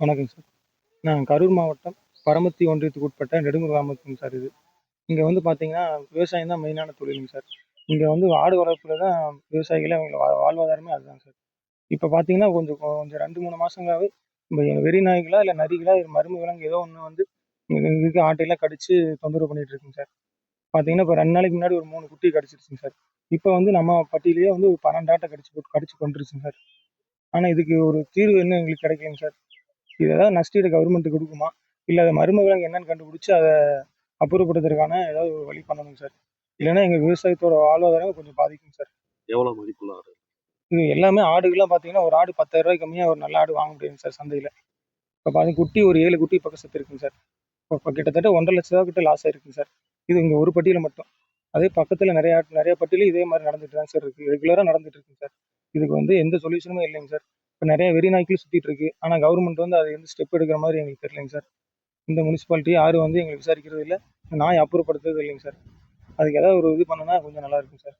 வணக்கம் சார். நான் கரூர் மாவட்டம் பரமத்தி ஒன்றியத்துக்கு உட்பட்ட நெடுங்குர் கிராமத்துங்க சார் இது. இங்கே வந்து பார்த்தீங்கன்னா விவசாயம் தான் மெயினான தொழிலுங்க சார். இங்கே வந்து ஆடு வளர்ப்பில் தான் விவசாயிகளே அவங்க வா- வாழ்வாதாரமே அதுதான் சார். இப்போ பார்த்தீங்கன்னா கொஞ்சம் கொஞ்சம் ரெண்டு மூணு மாதங்களாகவே இந்த வெறி நாய்களா இல்லை நரிகளா இது மரும விலங்கு ஏதோ ஒன்று வந்து இங்கே இருக்க ஆட்டையெல்லாம் கடிச்சு தொந்தரவு பண்ணிட்டு இருக்குங்க சார். பார்த்தீங்கன்னா இப்போ ரெண்டு நாளைக்கு முன்னாடி ஒரு மூணு குட்டி கடிச்சிருச்சுங்க சார். இப்போ வந்து நம்ம பட்டியலேயே வந்து ஒரு பன்னெண்டு ஆட்டை கடிச்சு போட்டு கடிச்சு கொண்டுருச்சுங்க சார். ஆனால் இதுக்கு ஒரு தீர்வு என்ன எங்களுக்கு கிடைக்கலைங்க சார். இது ஏதாவது நஷ்டீடு கவர்மெண்ட் கொடுக்குமா? இல்லை அது மரும விலங்கு என்னன்னு கண்டுபிடிச்சி அதை அப்புறப்படுத்துறதுக்கான ஏதாவது ஒரு வழி பண்ணணுங்க சார். இல்லைன்னா எங்கள் விவசாயத்தோட வாழ்வாதாரம் கொஞ்சம் பாதிக்கும் சார். எவ்வளவு மதிப்புள்ள ஆடு? இது எல்லாமே ஆடுகள்லாம் பார்த்தீங்கன்னா ஒரு ஆடு பத்தாயிரம் ரூபாய்க்கு கம்மியாக ஒரு நல்ல ஆடு வாங்க முடியாது சார் சந்தையில். இப்போ பார்த்தீங்கன்னா குட்டி ஒரு ஏழு குட்டி பக்கம் செத்து இருக்குங்க சார். இப்போ கிட்டத்தட்ட ஒன்றரை லட்ச ரூபா கிட்ட லாஸ் ஆயிருக்குங்க சார். இது இங்கே ஒரு பட்டியல மட்டும். அதே பக்கத்தில் நிறைய நிறைய பட்டியலும் இதே மாதிரி நடந்துட்டு தான் சார் இருக்குது ரெகுலராக நடந்துட்டு இருக்குங்க சார். இதுக்கு வந்து எந்த சொல்யூஷனுமே இல்லைங்க சார் இப்போ நிறைய வெறி நாய்க்கள் சுற்றிட்டு இருக்கு. ஆனால் கவர்மெண்ட் வந்து அது வந்து ஸ்டெப் எடுக்கிற மாதிரி எங்களுக்கு தெரியலைங்க சார் இந்த முனிசிபாலிட்டி யாரும் வந்து எங்களை விசாரிக்கிறது இல்லை. நாய் அப்புறப்படுத்துறது இல்லைங்க சார் அதுக்கு ஏதாவது ஒரு இது பண்ணுனா கொஞ்சம் நல்லா இருக்கும் சார்